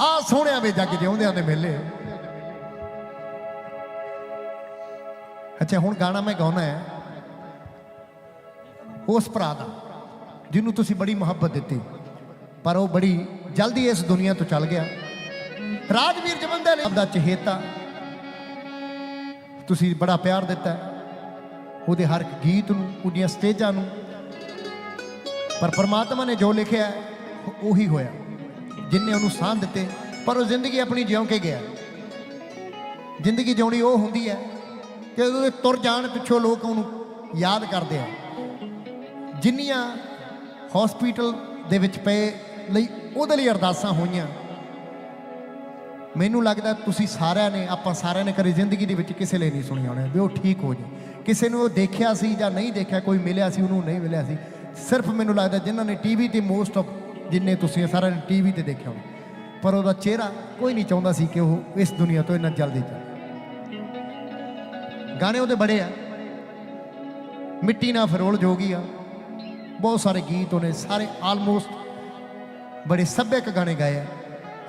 ਆ ਸੋਹਣਿਆਂ ਵੇ ਜੱਗ ਜਿਉਂਦਿਆਂ ਦੇ ਮੇਲੇ। ਅੱਛਾ, ਹੁਣ ਗਾਣਾ ਮੈਂ ਗਾਉਣਾ ਹੈ। ਉਸ ਭਰਾ ਦਾ, ਜਿਹਨੂੰ ਤੁਸੀਂ ਬੜੀ ਮੁਹੱਬਤ ਦਿੱਤੀ, ਪਰ ਉਹ ਬੜੀ ਜਲਦੀ ਇਸ ਦੁਨੀਆ ਤੋਂ ਚੱਲ ਗਿਆ। ਰਾਜਵੀਰ ਜਵੰਦੇ ਨੇ ਆਪਦਾ ਚਹੇਤਾ, ਤੁਸੀਂ ਬੜਾ ਪਿਆਰ ਦਿੱਤਾ ਉਹਦੇ ਹਰ ਇੱਕ ਗੀਤ ਨੂੰ, ਉਹਦੀਆਂ ਸਟੇਜਾਂ ਨੂੰ, ਪਰ ਪਰਮਾਤਮਾ ਨੇ ਜੋ ਲਿਖਿਆ ਉਹੀ ਹੋਇਆ। ਜਿਨਨੇ ਉਹਨੂੰ ਸਾਹ ਦਿੱਤੇ, ਪਰ ਉਹ ਜ਼ਿੰਦਗੀ ਆਪਣੀ ਜਿਉਂ ਕੇ ਗਿਆ। ਜ਼ਿੰਦਗੀ ਜਿਉਣੀ ਉਹ ਹੁੰਦੀ ਹੈ ਕਿ ਉਹਦੇ ਤੁਰ ਜਾਣ ਪਿੱਛੋਂ ਲੋਕ ਉਹਨੂੰ ਯਾਦ ਕਰਦੇ ਆ। ਜਿੰਨੀਆਂ ਹਸਪੀਟਲ ਦੇ ਵਿੱਚ ਪਏ ਲਈ ਉਹਦੇ ਲਈ ਅਰਦਾਸਾਂ ਹੋਈਆਂ, ਮੈਨੂੰ ਲੱਗਦਾ ਤੁਸੀਂ ਸਾਰਿਆਂ ਨੇ, ਆਪਾਂ ਸਾਰਿਆਂ ਨੇ ਕਰੀ ਜ਼ਿੰਦਗੀ ਦੇ ਵਿੱਚ ਕਿਸੇ ਲਈ ਨਹੀਂ ਸੁਣੀਆਂ ਹੋਣੀਆਂ, ਵੀ ਉਹ ਠੀਕ ਹੋ ਜਾਏ ਕਿਸੇ ਨੂੰ ਉਹ ਦੇਖਿਆ ਸੀ ਜਾਂ ਨਹੀਂ ਦੇਖਿਆ, ਕੋਈ ਮਿਲਿਆ ਸੀ, ਉਹਨੂੰ ਨਹੀਂ ਮਿਲਿਆ ਸੀ। ਸਿਰਫ ਮੈਨੂੰ ਲੱਗਦਾ ਜਿਨ੍ਹਾਂ ਨੇ ਟੀਵੀ ਤੇ ਮੋਸਟ ਆਫ ਜਿੰਨੇ ਤੁਸੀਂ ਸਾਰਿਆਂ ਨੇ ਟੀਵੀ ਤੇ ਦੇਖਿਆ ਹੋਣਾ ਪਰ ਉਹਦਾ ਚਿਹਰਾ ਕੋਈ ਨਹੀਂ ਚਾਹੁੰਦਾ ਸੀ ਕਿ ਉਹ ਇਸ ਦੁਨੀਆ ਤੋਂ ਇੰਨਾ ਜਲਦੀ ਚਲੇ। ਗਾਣੇ ਉਹਦੇ ਬੜੇ ਆ। ਮਿੱਟੀ ਨਾਲ ਫਰੋਲ ਜੋਗੀ ਆ। ਬਹੁਤ ਸਾਰੇ ਗੀਤ ਉਹਨੇ ਸਾਰੇ ਆਲਮੋਸਟ ਬੜੇ ਸੱਭਿਅਕ ਗਾਣੇ ਗਾਏ ਆ।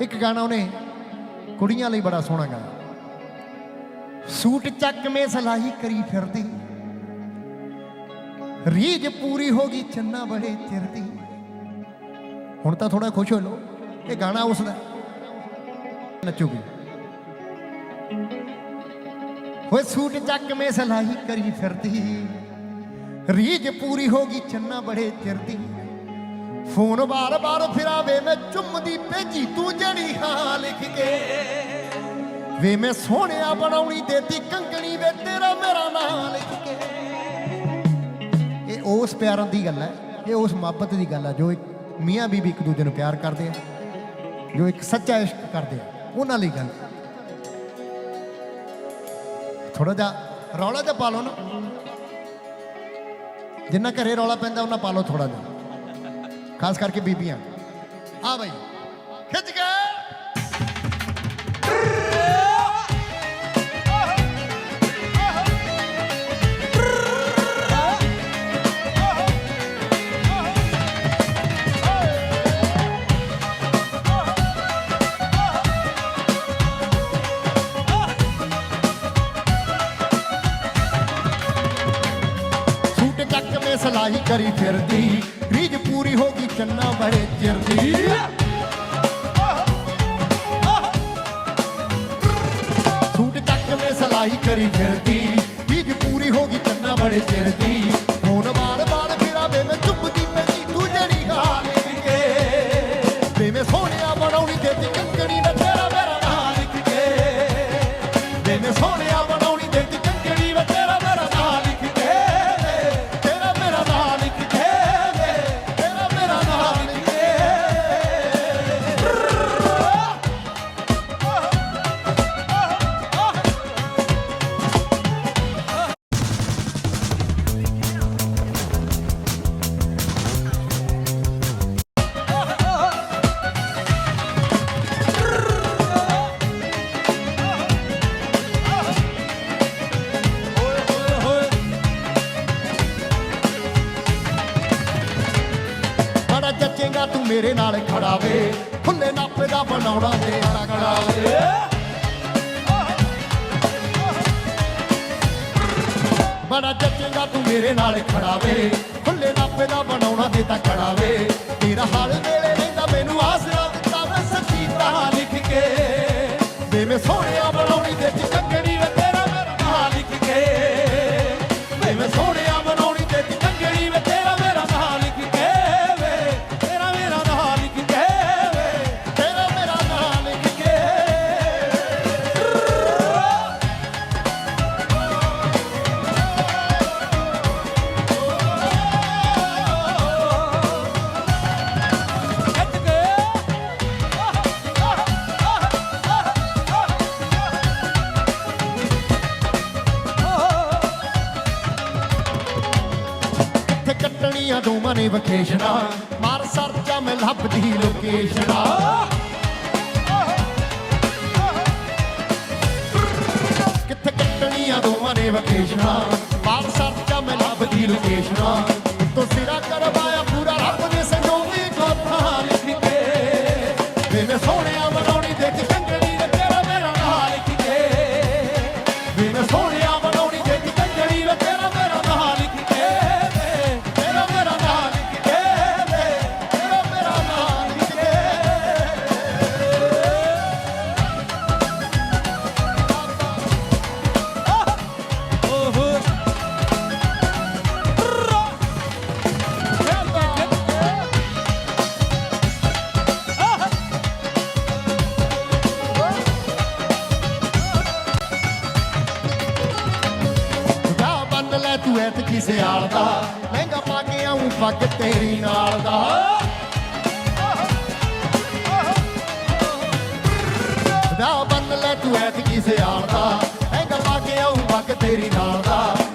ਇੱਕ ਗਾਣਾ ਉਹਨੇ ਕੁੜੀਆਂ ਲਈ ਬੜਾ ਸੋਹਣਾ ਗਾਇਆ। ਸੂਟ ਚੱਕ ਮੇ ਸਲਾਹੀ ਕਰੀ ਫਿਰਦੀ। ਰੀਜ ਪੂਰੀ ਹੋ ਗਈ ਚੰਨਾ ਬੜੇ ਚਿਰ ਦੀ। ਹੁਣ ਤਾਂ ਥੋੜਾ ਖੁਸ਼ ਹੋ ਲੋ ਇਹ ਗਾਣਾ ਉਸ ਦਾ ਨੱਚੂਗੀ। ਹੋਏ ਸੂਟ ਚੱਕ ਮੇ ਸਲਾਹੀ ਕਰੀ ਫਿਰਦੀ। ਰੀਜ ਪੂਰੀ ਹੋ ਗਈ, ਚੰਨਾ ਬੜੇ ਚਿਰ ਦੀ ਫੋਨ ਬਾਰ-ਬਾਰ ਫਿਰਾਵੇ, ਮੈਂ ਚੁੰਮਦੀ ਭੇਜੀ, ਤੂੰ ਜੜੀ ਹਾਂ ਲਿਖ ਕੇ। ਵੇ ਮੈਂ ਸੋਹਣਿਆ ਬਣਾਉਣੀ ਦੇਤੀ, ਕੰਗਣੀ ਵੇ ਤੇਰਾ ਮੇਰਾ ਨਾਂ ਲਿਖ ਕੇ। ਇਹ ਉਸ ਪਿਆਰ ਦੀ ਗੱਲ ਹੈ, ਇਹ ਉਸ ਮੁਹੱਬਤ ਦੀ ਗੱਲ ਹੈ, ਜੋ ਇੱਕ ਮੀਆਂ ਬੀਬੀ ਇੱਕ ਦੂਜੇ ਨੂੰ ਪਿਆਰ ਕਰਦੇ ਆ, ਜੋ ਇੱਕ ਸੱਚਾ ਇਸ਼ਕ ਕਰਦੇ ਆ, ਉਹਨਾਂ ਲਈ ਗੱਲ। ਥੋੜਾ ਜਿਹਾ ਰੌਲਾ ਜਿਹਾ ਪਾ ਲਓ ਨਾ। ਜਿੰਨਾ ਘਰੇ ਰੌਲਾ ਪੈਂਦਾ, ਉਹਨਾਂ ਪਾ ਲਓ ਥੋੜਾ ਜਿਹਾ। ਖਾਸ ਕਰਕੇ ਬੀਬੀਆਂ। ਆ ਬਈ, ਖਿੱਚ ਕੇ। ਸਲਾਹੀ ਕਰੀ ਫਿਰਦੀ ਰੀਜ ਪੂਰੀ ਹੋ ਗਈ ਚੰਨਾ ਬੜੇ ਚਿਰ ਦੀ ਸੂਟ ਚੱਕ ਮੇ ਸਲਾਹੀ ਕਰੀ ਫਿਰਦੀ ਰੀਜ ਪੂਰੀ ਹੋ ਗਈ ਚੰਨਾ ਬੜੇ ਚਿਰ ਦੀ ਮੇਰੇ ਨਾਲ ਖੜਾ ਵੇ। ਖੁੱਲੇ ਨਾਪੇ ਦਾ ਬਣਾਉਣਾ ਤੇਰਾ ਕੜਾ ਵੇ। ਬੜਾ ਜੱਚੇਗਾ ਤੂੰ ਮੇਰੇ ਨਾਲ ਖੜਾ ਵੇ। ਖੁੱਲੇ ਨਾਪੇ ਦਾ ਬਣਾਉਣਾ ਦੇ ਤਾਂ ਖੜਾ ਵੇ। ਤੇਰਾ ਹਾਲ ਵੇਲੇ ਰਹਿੰਦਾ, ਮੈਨੂੰ ਆਸਰਾ ਦਿੱਤਾ ਮੈਂ ਸੱਚੀ ਤਾਂ ਲਿਖ ਕੇ। ਵੇ ਮੈਂ ਸੋਹਣਿਆ ਬਣਾਉਣੀ ਦੇ ਚ ਵੇ, ਤੇਰਾ ਮੇਰਾ ਨਾਂ ਲਿਖ ਕੇ। ਵੇ ਮੈਂ ਸੋਹਣਿਆ ਕੱਟਣੀਆਂ ਦੋਵਾਂ ਨੇ ਵਕੇਸ਼ਨਾਂ ਮਾਰ ਸਰਚਾ ਮੈਂ ਲੱਭਦੀ ਲੋਕੇਸ਼ਨਾਂ ਕਿੱਥੇ ਕੱਟਣੀਆਂ ਦੋਵਾਂ ਨੇ ਵਕੇਸ਼ਨਾਂ ਮਾਰ ਸਰਚਾ ਮੈਂ ਲੱਭਦੀ ਲੋਕੇਸ਼ਨਾਂ ਰਾਖੀ ਸਿਆਲ ਦਾ। ਲਹਿੰਗਾ ਪਾ ਕੇ ਆਉਂ ਫੱਕ ਤੇਰੀ ਨਾਲ ਦਾ। ਦਾ ਬੰਨ ਲੈ ਤੂੰ ਐਤਕੀ ਸਿਆਲ ਦਾ। ਲਹਿੰਗਾ ਪਾ ਕੇ ਆਉਂ ਪੱਗ ਤੇਰੀ ਨਾਲ ਦਾ।